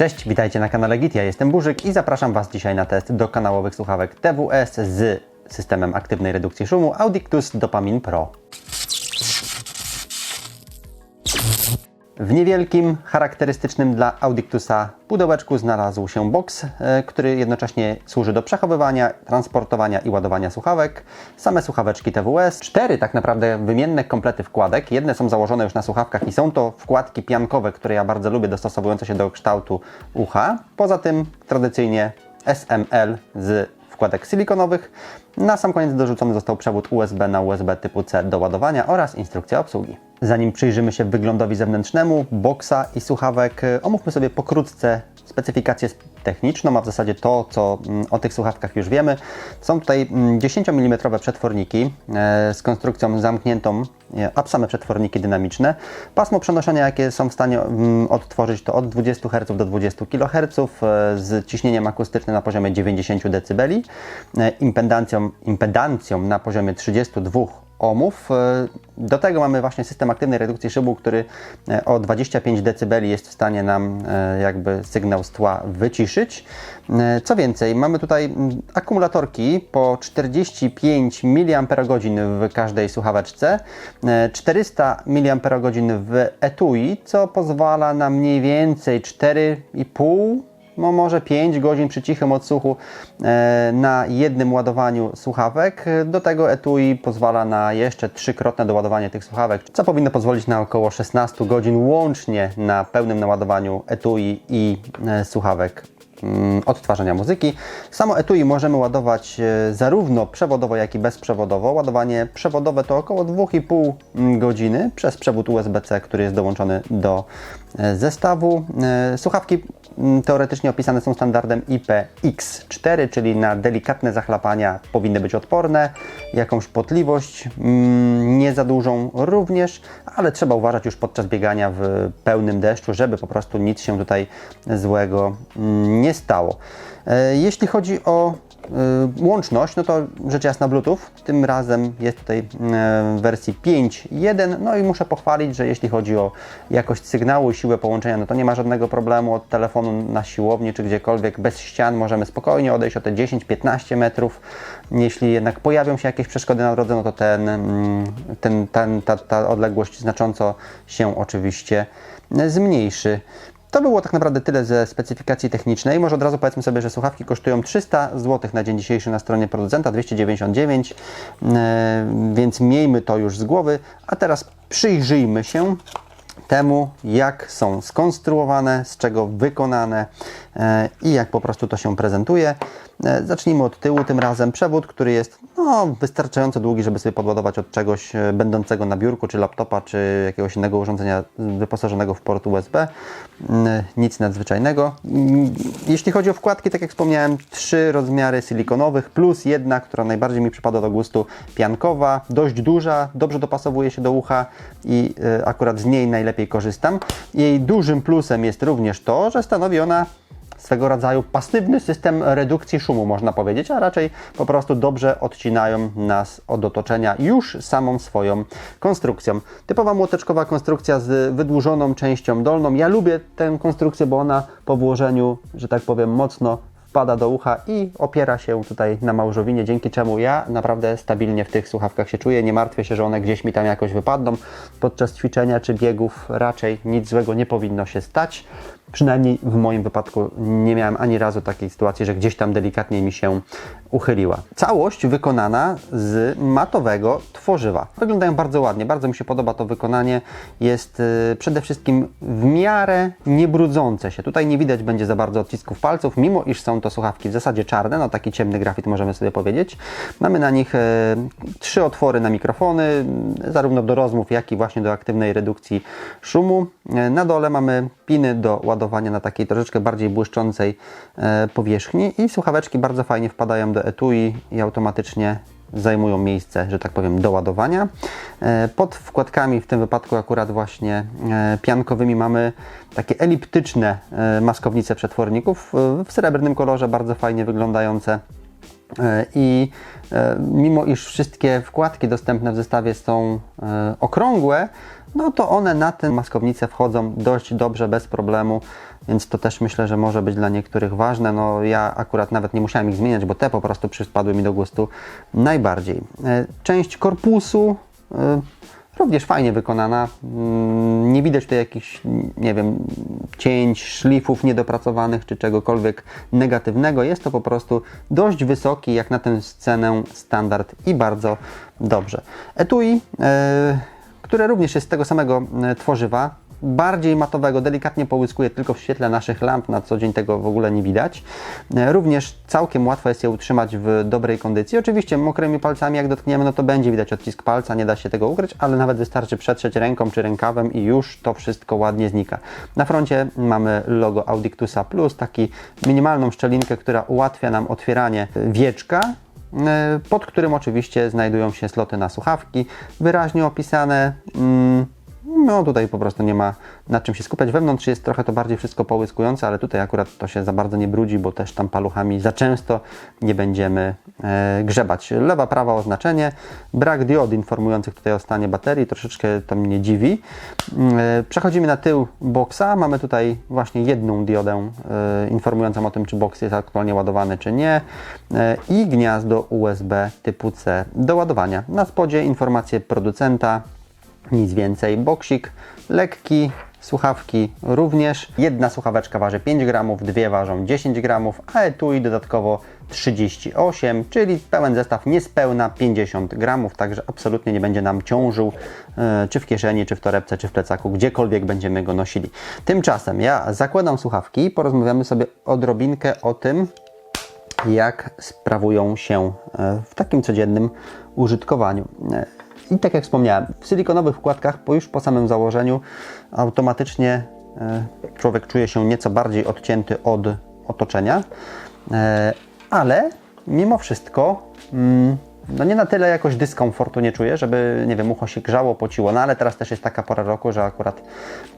Cześć, witajcie na kanale Git, ja jestem Burzyk i zapraszam Was dzisiaj na test do kanałowych słuchawek TWS z systemem aktywnej redukcji szumu Audictus Dopamin Pro. W niewielkim, charakterystycznym dla Audictusa pudełeczku znalazł się box, e, który jednocześnie służy do przechowywania, transportowania i ładowania słuchawek. Same słuchaweczki TWS, cztery tak naprawdę wymienne komplety wkładek. Jedne są założone już na słuchawkach i są to wkładki piankowe, które ja bardzo lubię, dostosowujące się do kształtu ucha. Poza tym tradycyjnie SML z wkładek silikonowych. Na sam koniec dorzucony został przewód USB na USB typu C do ładowania oraz instrukcja obsługi. Zanim przyjrzymy się wyglądowi zewnętrznemu boxa i słuchawek, omówmy sobie pokrótce specyfikację techniczną, a w zasadzie to, co mm, o tych słuchawkach już wiemy. Są tutaj mm, 10 mm przetworniki e, z konstrukcją zamkniętą, e, a same przetworniki dynamiczne. Pasmo przenoszenia, jakie są w stanie mm, odtworzyć, to od 20 Hz do 20 kHz e, z ciśnieniem akustycznym na poziomie 90 dB, impedancją, impedancją na poziomie 32 ohmów. E, Do tego mamy właśnie system aktywnej redukcji szybu, który e, o 25 dB jest w stanie nam e, jakby sygnał z tła wyciszyć. Co więcej, mamy tutaj akumulatorki po 45 mAh w każdej słuchaweczce, e, 400 mAh w etui, co pozwala na mniej więcej 4,5 no może 5 godzin przy cichym odsłuchu e, na jednym ładowaniu słuchawek. Do tego etui pozwala na jeszcze trzykrotne doładowanie tych słuchawek, co powinno pozwolić na około 16 godzin łącznie na pełnym naładowaniu etui i e, słuchawek mm, odtwarzania muzyki. Samo etui możemy ładować e, zarówno przewodowo, jak i bezprzewodowo. Ładowanie przewodowe to około 2,5 godziny przez przewód USB-C, który jest dołączony do zestawu. Słuchawki mm, teoretycznie opisane są standardem IPX4, czyli na delikatne zachlapania powinny być odporne, jakąś potliwość mm, nie za dużą również, ale trzeba uważać już podczas biegania w pełnym deszczu, żeby po prostu nic się tutaj złego mm, nie stało. E, Jeśli chodzi o łączność, no to rzecz jasna Bluetooth. Tym razem jest tutaj e, w wersji 5.1. No i muszę pochwalić, że jeśli chodzi o jakość sygnału i siłę połączenia, no to nie ma żadnego problemu od telefonu na siłowni czy gdziekolwiek bez ścian. Możemy spokojnie odejść o te 10-15 metrów. Jeśli jednak pojawią się jakieś przeszkody na drodze, no to ten, mm, ten, ten, ta, ta odległość znacząco się oczywiście zmniejszy. To było tak naprawdę tyle ze specyfikacji technicznej. Może od razu powiedzmy sobie, że słuchawki kosztują 300 zł na dzień dzisiejszy na stronie producenta, 299, e, więc miejmy to już z głowy. A teraz przyjrzyjmy się temu, jak są skonstruowane, z czego wykonane e, i jak po prostu to się prezentuje. E, Zacznijmy od tyłu tym razem. Przewód, który jest no, wystarczająco długi, żeby sobie podładować od czegoś e, będącego na biurku, czy laptopa, czy jakiegoś innego urządzenia wyposażonego w port USB. Mm, Nic nadzwyczajnego. Mm, Jeśli chodzi o wkładki, tak jak wspomniałem, trzy rozmiary silikonowych, plus jedna, która najbardziej mi przypada do gustu, piankowa, dość duża, dobrze dopasowuje się do ucha i e, akurat z niej najlepiej korzystam. Jej dużym plusem jest również to, że stanowi ona swego rodzaju pasywny system redukcji szumu, można powiedzieć, a raczej po prostu dobrze odcinają nas od otoczenia już samą swoją konstrukcją. Typowa młoteczkowa konstrukcja z wydłużoną częścią dolną. Ja lubię tę konstrukcję, bo ona po włożeniu, że tak powiem, mocno wpada do ucha i opiera się tutaj na małżowinie, dzięki czemu ja naprawdę stabilnie w tych słuchawkach się czuję. Nie martwię się, że one gdzieś mi tam jakoś wypadną podczas ćwiczenia czy biegów. Raczej nic złego nie powinno się stać. Przynajmniej w moim wypadku nie miałem ani razu takiej sytuacji, że gdzieś tam delikatnie mi się uchyliła. Całość wykonana z matowego tworzywa. Wyglądają bardzo ładnie, bardzo mi się podoba to wykonanie. Jest y, przede wszystkim w miarę niebrudzące się. Tutaj nie widać będzie za bardzo odcisków palców, mimo iż są to słuchawki w zasadzie czarne, no taki ciemny grafit możemy sobie powiedzieć. Mamy na nich e, trzy otwory na mikrofony, zarówno do rozmów, jak i właśnie do aktywnej redukcji szumu. Na dole mamy piny do ładowania na takiej troszeczkę bardziej błyszczącej e, powierzchni i słuchaweczki bardzo fajnie wpadają do etui i automatycznie zajmują miejsce, że tak powiem, do ładowania. E, Pod wkładkami, w tym wypadku akurat właśnie e, piankowymi, mamy takie eliptyczne maskownice przetworników w srebrnym kolorze, bardzo fajnie wyglądające. I mimo iż wszystkie wkładki dostępne w zestawie są okrągłe, no to one na tę maskownicę wchodzą dość dobrze, bez problemu, więc to też myślę, że może być dla niektórych ważne. No ja akurat nawet nie musiałem ich zmieniać, bo te po prostu przypadły mi do gustu najbardziej. Część korpusu również fajnie wykonana. Mm, Nie widać tutaj jakichś, nie wiem, cięć, szlifów niedopracowanych czy czegokolwiek negatywnego. Jest to po prostu dość wysoki, jak na tę scenę, standard i bardzo dobrze. Etui, e, które również jest z tego samego e, tworzywa, bardziej matowego, delikatnie połyskuje tylko w świetle naszych lamp, na co dzień tego w ogóle nie widać. E, Również całkiem łatwo jest je utrzymać w dobrej kondycji. Oczywiście mokrymi palcami jak dotkniemy, no to będzie widać odcisk palca, nie da się tego ukryć, ale nawet wystarczy przetrzeć ręką czy rękawem i już to wszystko ładnie znika. Na froncie mamy logo Audictusa Plus, taki minimalną szczelinkę, która ułatwia nam otwieranie wieczka, e, pod którym oczywiście znajdują się sloty na słuchawki, wyraźnie opisane. mm, no tutaj po prostu nie ma nad czym się skupiać. Wewnątrz jest trochę to bardziej wszystko połyskujące, ale tutaj akurat to się za bardzo nie brudzi, bo też tam paluchami za często nie będziemy e, grzebać. Lewa, prawa oznaczenie, brak diod informujących tutaj o stanie baterii, troszeczkę to mnie dziwi. Mm, E, przechodzimy na tył boxa, mamy tutaj właśnie jedną diodę e, informującą o tym, czy box jest aktualnie ładowany, czy nie e, i gniazdo USB typu C do ładowania. Na spodzie informacje producenta, nic więcej. Boksik lekki, słuchawki również. Jedna słuchaweczka waży 5 gramów, dwie ważą 10 gramów, a etui dodatkowo 38, czyli pełen zestaw niespełna 50 gramów, także absolutnie nie będzie nam ciążył e, czy w kieszeni, czy w torebce, czy w plecaku, gdziekolwiek będziemy go nosili. Tymczasem ja zakładam słuchawki i porozmawiamy sobie odrobinkę o tym, jak sprawują się e, w takim codziennym użytkowaniu. I tak jak wspomniałem, w silikonowych wkładkach po już po samym założeniu automatycznie e, człowiek czuje się nieco bardziej odcięty od otoczenia, E, ale mimo wszystko mm, no nie na tyle jakoś dyskomfortu nie czuję, żeby, nie wiem, ucho się grzało, pociło, no ale teraz też jest taka pora roku, że akurat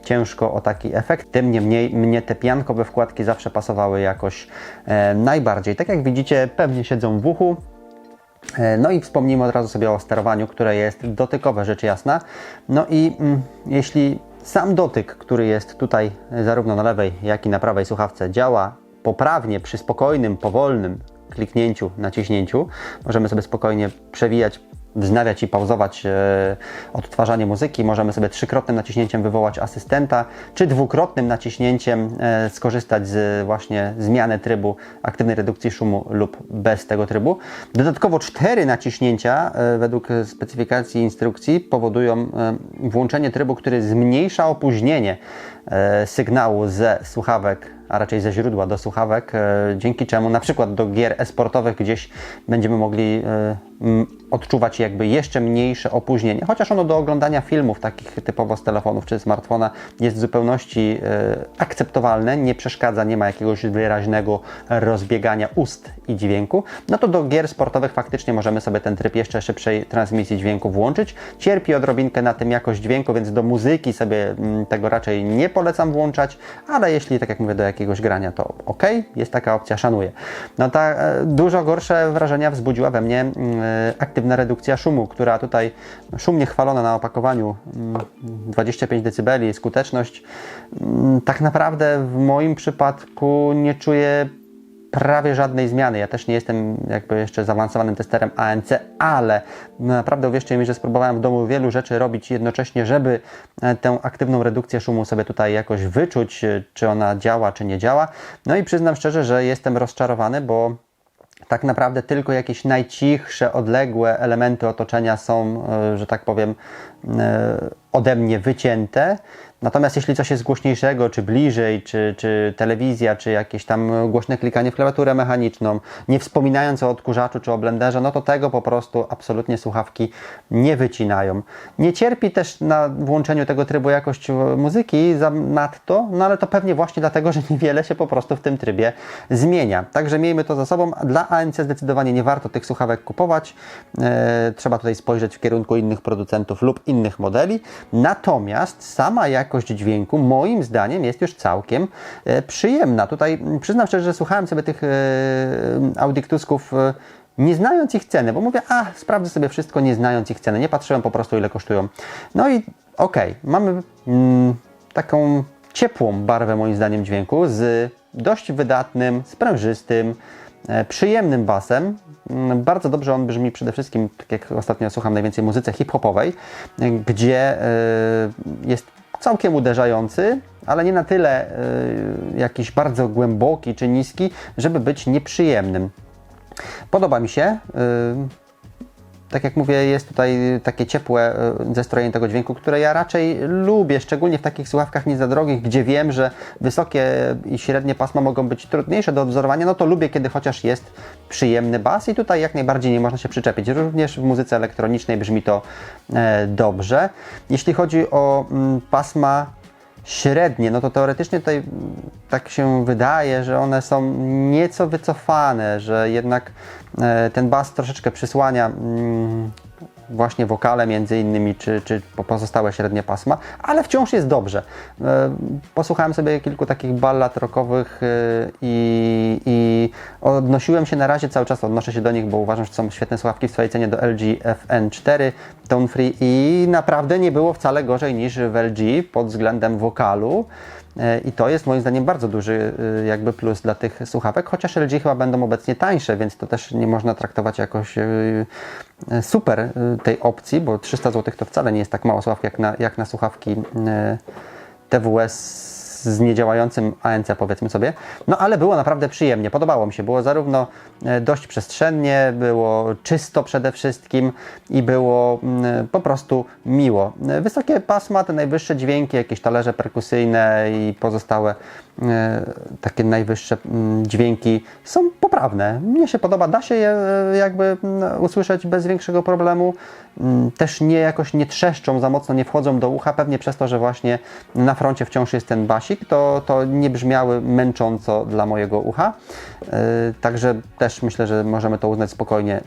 ciężko o taki efekt. Tym niemniej mnie te piankowe wkładki zawsze pasowały jakoś e, najbardziej. Tak jak widzicie, pewnie siedzą w uchu, No i wspomnijmy od razu sobie o sterowaniu, które jest dotykowe, rzecz jasna. No i mm, jeśli sam dotyk, który jest tutaj e, zarówno na lewej, jak i na prawej słuchawce działa poprawnie przy spokojnym, powolnym kliknięciu, naciśnięciu, możemy sobie spokojnie przewijać wznawiać i pauzować e, odtwarzanie muzyki. Możemy sobie trzykrotnym naciśnięciem wywołać asystenta, czy dwukrotnym naciśnięciem e, skorzystać z właśnie zmiany trybu aktywnej redukcji szumu lub bez tego trybu. Dodatkowo cztery naciśnięcia e, według specyfikacji instrukcji powodują włączenie trybu, który zmniejsza opóźnienie sygnału ze słuchawek a raczej ze źródła do słuchawek, e, dzięki czemu na przykład do gier e-sportowych gdzieś będziemy mogli e, odczuwać jakby jeszcze mniejsze opóźnienie, chociaż ono do oglądania filmów takich typowo z telefonów czy smartfona jest w zupełności e, akceptowalne, nie przeszkadza, nie ma jakiegoś wyraźnego rozbiegania ust i dźwięku, no to do gier sportowych faktycznie możemy sobie ten tryb jeszcze szybszej transmisji dźwięku włączyć. Cierpi odrobinkę na tym jakość dźwięku, więc do muzyki sobie tego raczej nie polecam włączać, ale jeśli, tak jak mówię, do jakiegoś grania, to ok, jest taka opcja, szanuję. No ta e, dużo gorsze wrażenia wzbudziła we mnie mm, e, aktywna redukcja szumu, która tutaj szumnie chwalona na opakowaniu mm, 25 dB, skuteczność. Mm, Tak naprawdę w moim przypadku nie czuję prawie żadnej zmiany. Ja też nie jestem jakby jeszcze zaawansowanym testerem ANC, ale naprawdę uwierzcie mi, że spróbowałem w domu wielu rzeczy robić jednocześnie, żeby e, tę aktywną redukcję szumu sobie tutaj jakoś wyczuć, e, czy ona działa, czy nie działa. No i przyznam szczerze, że jestem rozczarowany, bo tak naprawdę tylko jakieś najcichsze, odległe elementy otoczenia są, e, że tak powiem, ode mnie wycięte. Natomiast jeśli coś jest głośniejszego, czy bliżej, czy, czy telewizja, czy jakieś tam głośne klikanie w klawiaturę mechaniczną, nie wspominając o odkurzaczu czy o blenderze, no to tego po prostu absolutnie słuchawki nie wycinają. Nie cierpi też na włączeniu tego trybu jakość muzyki za nadto, no ale to pewnie właśnie dlatego, że niewiele się po prostu w tym trybie zmienia. Także miejmy to za sobą. Dla ANC zdecydowanie nie warto tych słuchawek kupować. E, trzeba tutaj spojrzeć w kierunku innych producentów lub innych modeli. Natomiast sama jakość dźwięku moim zdaniem jest już całkiem e, przyjemna. Tutaj mm, przyznam szczerze, że słuchałem sobie tych e, Audictusków e, nie znając ich ceny, bo mówię, a sprawdzę sobie wszystko, nie znając ich ceny, nie patrzyłem po prostu ile kosztują. No i okej, mamy mm, taką ciepłą barwę moim zdaniem dźwięku z dość wydatnym, sprężystym, e, przyjemnym basem. Mm, Bardzo dobrze on brzmi przede wszystkim, tak jak ostatnio słucham najwięcej muzyce hip-hopowej, gdzie jest całkiem uderzający, ale nie na tyle e, jakiś bardzo głęboki czy niski, żeby być nieprzyjemnym. Podoba mi się. y, Tak jak mówię, jest tutaj takie ciepłe y, zestrojenie tego dźwięku, które ja raczej lubię, szczególnie w takich słuchawkach nie za drogich, gdzie wiem, że wysokie i średnie pasma mogą być trudniejsze do odwzorowania, no to lubię, kiedy chociaż jest przyjemny bas i tutaj jak najbardziej nie można się przyczepić. Również w muzyce elektronicznej brzmi to e, dobrze. Jeśli chodzi o mm, pasma średnie, no to teoretycznie tutaj tak się wydaje, że one są nieco wycofane, że jednak e, ten bas troszeczkę przysłania mm, właśnie wokale między innymi, czy, czy po- pozostałe średnie pasma, ale wciąż jest dobrze. E, Posłuchałem sobie kilku takich ballad rockowych e, i, i odnosiłem się na razie, cały czas odnoszę się do nich, bo uważam, że są świetne słuchawki w swojej cenie do LG FN4 Tone Free i naprawdę nie było wcale gorzej niż w LG pod względem wokalu. E, I to jest moim zdaniem bardzo duży y, jakby plus dla tych słuchawek, chociaż LG chyba będą obecnie tańsze, więc to też nie można traktować jakoś y, super tej opcji, bo 300 zł to wcale nie jest tak mało słuchawki jak na, jak na słuchawki TWS z niedziałającym ANC powiedzmy sobie. No ale było naprawdę przyjemnie, podobało mi się. Było zarówno e, dość przestrzennie, było czysto przede wszystkim i było mm, po prostu miło. E, Wysokie pasma, te najwyższe dźwięki, jakieś talerze perkusyjne i pozostałe e, takie najwyższe mm, dźwięki są poprawne. Mnie się podoba, da się je jakby mm, usłyszeć bez większego problemu. Też nie jakoś nie trzeszczą za mocno, nie wchodzą do ucha, pewnie przez to, że właśnie na froncie wciąż jest ten basik, to, to nie brzmiały męcząco dla mojego ucha. E, Także też myślę, że możemy to uznać spokojnie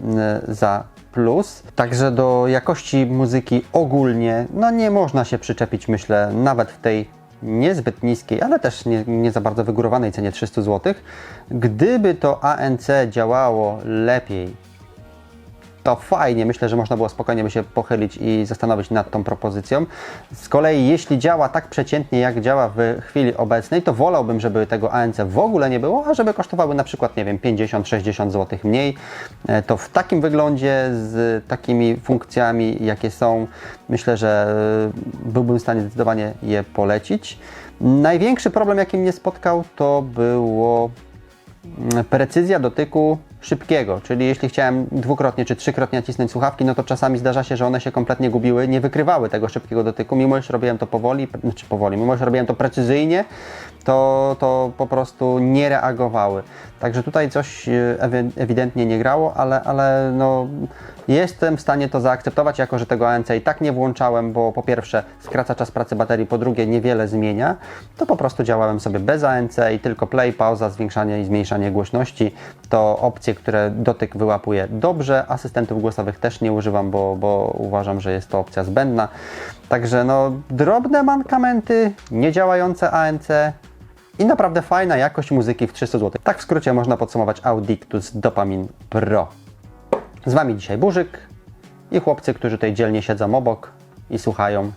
za plus. Także do jakości muzyki ogólnie, no nie można się przyczepić, myślę, nawet w tej niezbyt niskiej, ale też nie, nie za bardzo wygórowanej cenie 300 zł. Gdyby to ANC działało lepiej, to fajnie. Myślę, że można było spokojnie by się pochylić i zastanowić nad tą propozycją. Z kolei, jeśli działa tak przeciętnie, jak działa w chwili obecnej, to wolałbym, żeby tego ANC w ogóle nie było, a żeby kosztowały na przykład, nie wiem, 50-60 zł mniej. E, To w takim wyglądzie, z takimi funkcjami, jakie są, myślę, że e, byłbym w stanie zdecydowanie je polecić. Największy problem, jaki mnie spotkał, to było mm, precyzja dotyku szybkiego, czyli jeśli chciałem dwukrotnie czy trzykrotnie nacisnąć słuchawki, no to czasami zdarza się, że one się kompletnie gubiły, nie wykrywały tego szybkiego dotyku, mimo że robiłem to powoli, znaczy powoli, mimo że robiłem to precyzyjnie, to, to po prostu nie reagowały. Także tutaj coś e, ewi- ewidentnie nie grało, ale, ale no, jestem w stanie to zaakceptować, jako że tego ANC i tak nie włączałem, bo po pierwsze skraca czas pracy baterii, po drugie niewiele zmienia, to po prostu działałem sobie bez ANC i tylko play, pauza, zwiększanie i zmniejszanie głośności. To opcje, które dotyk wyłapuje dobrze. Asystentów głosowych też nie używam, bo, bo uważam, że jest to opcja zbędna. Także no, drobne mankamenty, niedziałające ANC, i naprawdę fajna jakość muzyki w 300 zł. Tak w skrócie można podsumować Audictus Dopamin Pro. Z Wami dzisiaj Burzyk i chłopcy, którzy tutaj dzielnie siedzą obok i słuchają.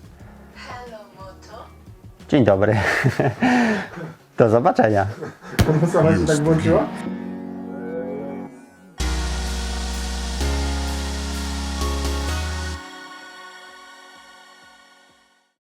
Hello Moto. Dzień dobry. Do zobaczenia. Sama się tak włączyła?